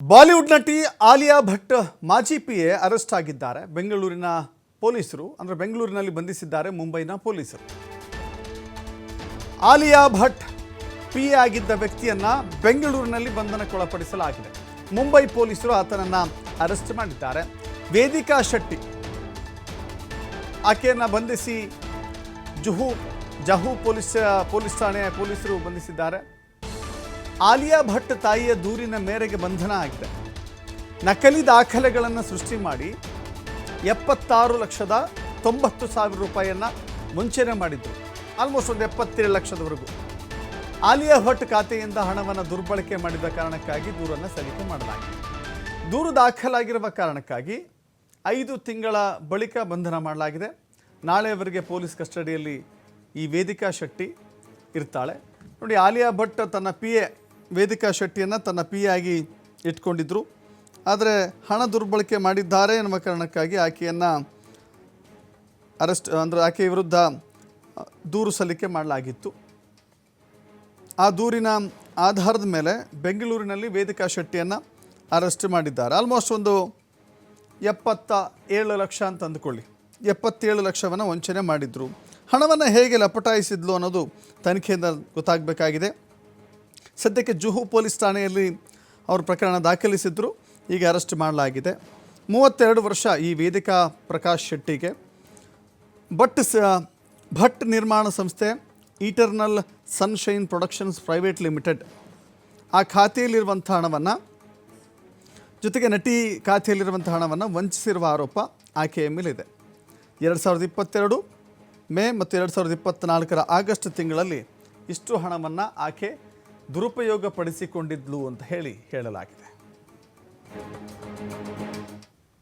Bollywood ನಟಿ ಆಲಿಯಾ ಭಟ್ ಮಾಜಿ P A arrest ಆಗಿದ್ದಾರೆ. ಬೆಂಗಳೂರಿನ ಪೊಲೀಸರು, ಅಂದರೆ ಬೆಂಗಳೂರಿನಲ್ಲಿ ಬಂಧಿಸಿದ್ದಾರೆ ಮುಂಬೈನ ಪೊಲೀಸರು. ಆಲಿಯಾ ಭಟ್ ಪಿ ಎ ಆಗಿದ್ದ ವ್ಯಕ್ತಿಯನ್ನ ಬೆಂಗಳೂರಿನಲ್ಲಿ ಬಂಧನಕ್ಕೊಳಪಡಿಸಲಾಗಿದೆ. ಮುಂಬೈ ಪೊಲೀಸರು ಆತನನ್ನ ಅರೆಸ್ಟ್ ಮಾಡಿದ್ದಾರೆ. ವೇದಿಕಾ ಶೆಟ್ಟಿ ಆಕೆಯನ್ನು ಬಂಧಿಸಿ ಜುಹು, ಜಹು ಪೊಲೀಸ್ ಪೊಲೀಸ್ ಠಾಣೆ ಪೊಲೀಸರು ಬಂಧಿಸಿದ್ದಾರೆ. ಆಲಿಯಾ ಭಟ್ ತಾಯಿಯ ದೂರಿನ ಮೇರೆಗೆ ಬಂಧನ ಆಗಿದೆ. ನಕಲಿ ದಾಖಲೆಗಳನ್ನು ಸೃಷ್ಟಿ ಮಾಡಿ ಎಪ್ಪತ್ತಾರು ಲಕ್ಷದ ತೊಂಬತ್ತು ಸಾವಿರ ರೂಪಾಯಿಯನ್ನು ಮುಂಚೆನೆ ಮಾಡಿದ್ರು. ಆಲ್ಮೋಸ್ಟ್ ಒಂದು ಎಪ್ಪತ್ತೇಳು ಲಕ್ಷದವರೆಗೂ. ಆಲಿಯಾ ಭಟ್ ಖಾತೆಯಿಂದ ಹಣವನ್ನು ದುರ್ಬಳಕೆ ಮಾಡಿದ ಕಾರಣಕ್ಕಾಗಿ ದೂರನ್ನು ಸಲ್ಲಿಕೆ ಮಾಡಲಾಗಿದೆ. ದೂರು ದಾಖಲಾಗಿರುವ ಕಾರಣಕ್ಕಾಗಿ ಐದು ತಿಂಗಳ ಬಳಿಕ ಬಂಧನ ಮಾಡಲಾಗಿದೆ. ನಾಳೆವರೆಗೆ ಪೊಲೀಸ್ ಕಸ್ಟಡಿಯಲ್ಲಿ ಈ ವೇದಿಕಾ ಶೆಟ್ಟಿ ಇರ್ತಾಳೆ. ನೋಡಿ, ಆಲಿಯಾ ಭಟ್ ತನ್ನ ಪಿ ಎ ವೇದಿಕಾ ಶೆಟ್ಟಿಯನ್ನು ತನ್ನ ಪಿ ಆಗಿ ಇಟ್ಕೊಂಡಿದ್ದರು ಆದರೆ ಹಣ ದುರ್ಬಳಕೆ ಮಾಡಿದ್ದಾರೆ ಎನ್ನುವ ಕಾರಣಕ್ಕಾಗಿ ಆಕೆಯನ್ನು ಅರೆಸ್ಟ್, ಅಂದರೆ ಆಕೆಯ ವಿರುದ್ಧ ದೂರು ಸಲ್ಲಿಕೆ ಮಾಡಲಾಗಿತ್ತು. ಆ ದೂರಿನ ಆಧಾರದ ಮೇಲೆ ಬೆಂಗಳೂರಿನಲ್ಲಿ ವೇದಿಕಾ ಶೆಟ್ಟಿಯನ್ನು ಅರೆಸ್ಟ್ ಮಾಡಿದ್ದಾರೆ. ಆಲ್ಮೋಸ್ಟ್ ಒಂದು ಎಪ್ಪತ್ತ ಏಳು ಲಕ್ಷ ಅಂತ ಅಂದ್ಕೊಳ್ಳಿ. ಎಪ್ಪತ್ತೇಳು ಲಕ್ಷವನ್ನು ವಂಚನೆ ಮಾಡಿದ್ರು. ಹಣವನ್ನು ಹೇಗೆ ಲಪಟಾಯಿಸಿದ್ಲು ಅನ್ನೋದು ತನಿಖೆಯಿಂದ ಗೊತ್ತಾಗಬೇಕಾಗಿದೆ. ಸದ್ಯಕ್ಕೆ ಜುಹು ಪೊಲೀಸ್ ಠಾಣೆಯಲ್ಲಿ ಅವರು ಪ್ರಕರಣ ದಾಖಲಿಸಿದ್ರು. ಈಗ ಅರೆಸ್ಟ್ ಮಾಡಲಾಗಿದೆ. ಮೂವತ್ತೆರಡು ವರ್ಷ ಈ ವೇದಿಕಾ ಪ್ರಕಾಶ್ ಶೆಟ್ಟಿಗೆ. ಭಟ್ ಸ, ಭಟ್ ನಿರ್ಮಾಣ ಸಂಸ್ಥೆ Eternal Sunshine Productions Private Limited ಆ ಖಾತೆಯಲ್ಲಿರುವಂಥ ಹಣವನ್ನು, ಜೊತೆಗೆ ನಟಿ ಖಾತೆಯಲ್ಲಿರುವಂಥ ಹಣವನ್ನು ವಂಚಿಸಿರುವ ಆರೋಪ ಆಕೆಯ ಮೇಲಿದೆ. ಎರಡು ಸಾವಿರದ ಇಪ್ಪತ್ತೆರಡು, ಮೇ ಮತ್ತು ಎರಡು ಸಾವಿರದ ಇಪ್ಪತ್ತ್ನಾಲ್ಕರ ಆಗಸ್ಟ್ ತಿಂಗಳಲ್ಲಿ ಇಷ್ಟು ಹಣವನ್ನು ಆಕೆ ದುರುಪಯೋಗಪಡಿಸಿಕೊಂಡಿದ್ಲು ಅಂತ ಹೇಳಿ ಹೇಳಲಾಗಿದೆ.